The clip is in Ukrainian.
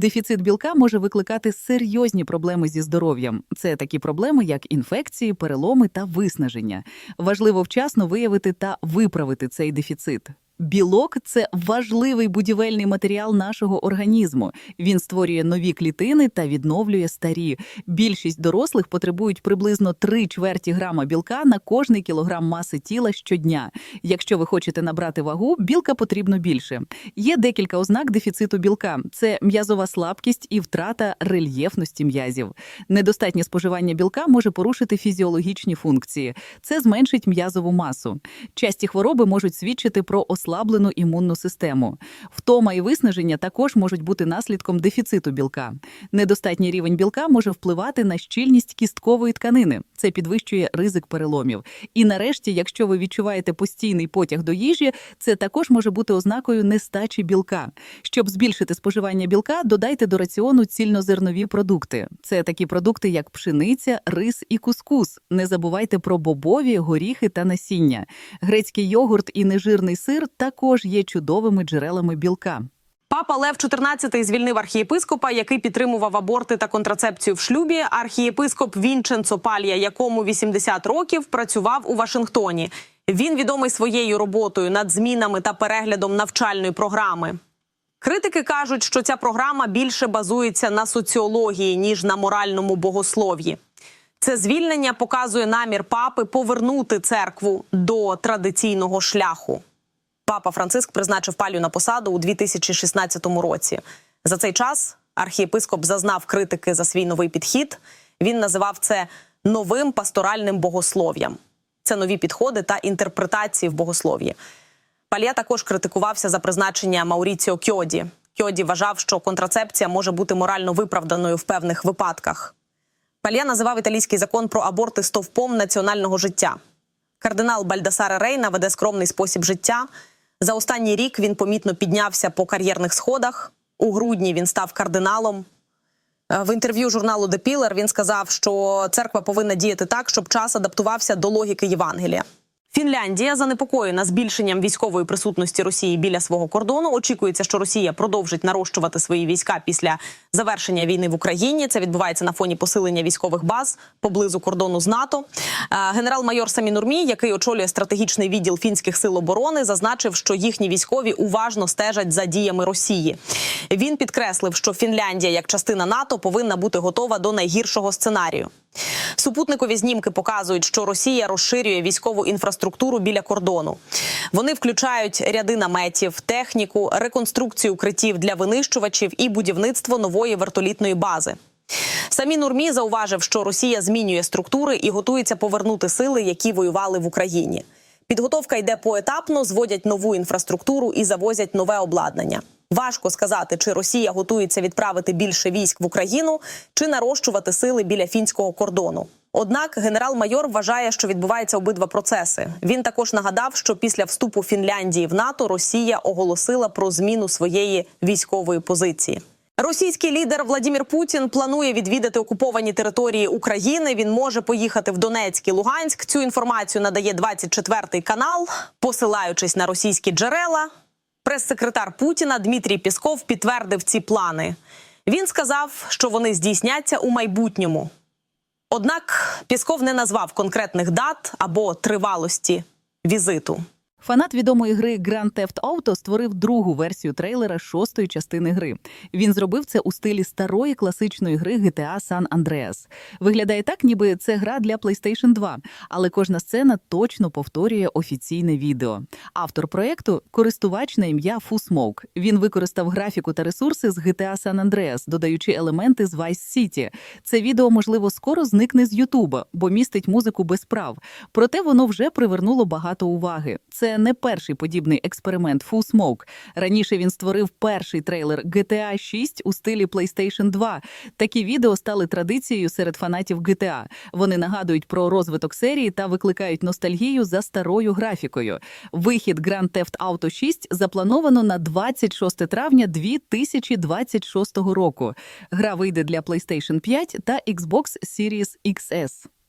Дефіцит білка може викликати серйозні проблеми зі здоров'ям. Це такі проблеми, як інфекції, переломи та виснаження. Важливо вчасно виявити та виправити цей дефіцит. Білок це важливий будівельний матеріал нашого організму. Він створює нові клітини та відновлює старі. Більшість дорослих потребують приблизно 3 чверті грама білка на кожний кілограм маси тіла щодня. Якщо ви хочете набрати вагу, білка потрібно більше. Є декілька ознак дефіциту білка: це м'язова слабкість і втрата рельєфності м'язів. Недостатнє споживання білка може порушити фізіологічні функції. Це зменшить м'язову масу. Часті хвороби можуть свідчити про ослаблену імунну систему. Втома і виснаження також можуть бути наслідком дефіциту білка. Недостатній рівень білка може впливати на щільність кісткової тканини. Це підвищує ризик переломів. І нарешті, якщо ви відчуваєте постійний потяг до їжі, це також може бути ознакою нестачі білка. Щоб збільшити споживання білка, додайте до раціону цільнозернові продукти. Це такі продукти, як пшениця, рис і кускус. Не забувайте про бобові, горіхи та насіння. Грецький йогурт і нежирний сир також є чудовими джерелами білка. Папа Лев XIV звільнив архієпископа, який підтримував аборти та контрацепцію в шлюбі. Архієпископ Вінченцо Палія, якому 80 років, працював у Вашингтоні. Він відомий своєю роботою над змінами та переглядом навчальної програми. Критики кажуть, що ця програма більше базується на соціології ніж на моральному богослов'ї. Це звільнення показує намір папи повернути церкву до традиційного шляху. Папа Франциск призначив палю на посаду у 2016 році. За цей час архієпископ зазнав критики за свій новий підхід. Він називав це новим пасторальним богослов'ям. Це нові підходи та інтерпретації в богослов'ї. Палія також критикувався за призначення Мауріціо Кьоді. Кьоді вважав, що контрацепція може бути морально виправданою в певних випадках. Палія називав італійський закон про аборти стовпом національного життя. Кардинал Бальдасаре Рейна веде скромний спосіб життя. За останній рік він помітно піднявся по кар'єрних сходах. У грудні він став кардиналом. Е, В інтерв'ю журналу The Pillar він сказав, що церква повинна діяти так, щоб час адаптувався до логіки Євангелія. Фінляндія занепокоєна збільшенням військової присутності Росії біля свого кордону. Очікується, що Росія продовжить нарощувати свої війська після завершення війни в Україні. Це відбувається на фоні посилення військових баз поблизу кордону з НАТО. Е, Генерал-майор Самі Нурмі, який очолює стратегічний відділ фінських сил оборони, зазначив, що їхні військові уважно стежать за діями Росії. Він підкреслив, що Фінляндія, як частина НАТО, повинна бути готова до найгіршого сценарію. Супутникові знімки показують, що Росія розширює військову інфраструктуру біля кордону. Вони включають ряди наметів, техніку, реконструкцію укриттів для винищувачів і будівництво нової вертолітної бази. Самі Нурмі зауважив, що Росія змінює структури і готується повернути сили, які воювали в Україні. Підготовка йде поетапно, зводять нову інфраструктуру і завозять нове обладнання. Важко сказати, чи Росія готується відправити більше військ в Україну, чи нарощувати сили біля фінського кордону. Однак генерал-майор вважає, що відбуваються обидва процеси. Він також нагадав, що після вступу Фінляндії в НАТО Росія оголосила про зміну своєї військової позиції. Російський лідер Владимир Путін планує відвідати окуповані території України. Він може поїхати в Донецьк і Луганськ. Цю інформацію надає 24 канал, посилаючись на російські джерела. Прес-секретар Путіна Дмитрій Пісков підтвердив ці плани. Він сказав, що вони здійсняться у майбутньому. Однак Пісков не назвав конкретних дат або тривалості візиту. Фанат відомої гри Grand Theft Auto створив другу версію трейлера шостої частини гри. Він зробив це у стилі старої класичної гри GTA San Andreas. Виглядає так, ніби це гра для PlayStation 2, але кожна сцена точно повторює офіційне відео. Автор проекту користувач на ім'я Fusmoke. Він використав графіку та ресурси з GTA San Andreas, додаючи елементи з Vice City. Це відео, можливо, скоро зникне з Ютуба, бо містить музику без прав. Проте воно вже привернуло багато уваги. Не перший подібний експеримент Full Smoke. Раніше він створив перший трейлер GTA 6 у стилі PlayStation 2. Такі відео стали традицією серед фанатів GTA. Вони нагадують про розвиток серії та викликають ностальгію за старою графікою. Вихід Grand Theft Auto 6 заплановано на 26 травня 2026 року. Гра вийде для PlayStation 5 та Xbox Series XS.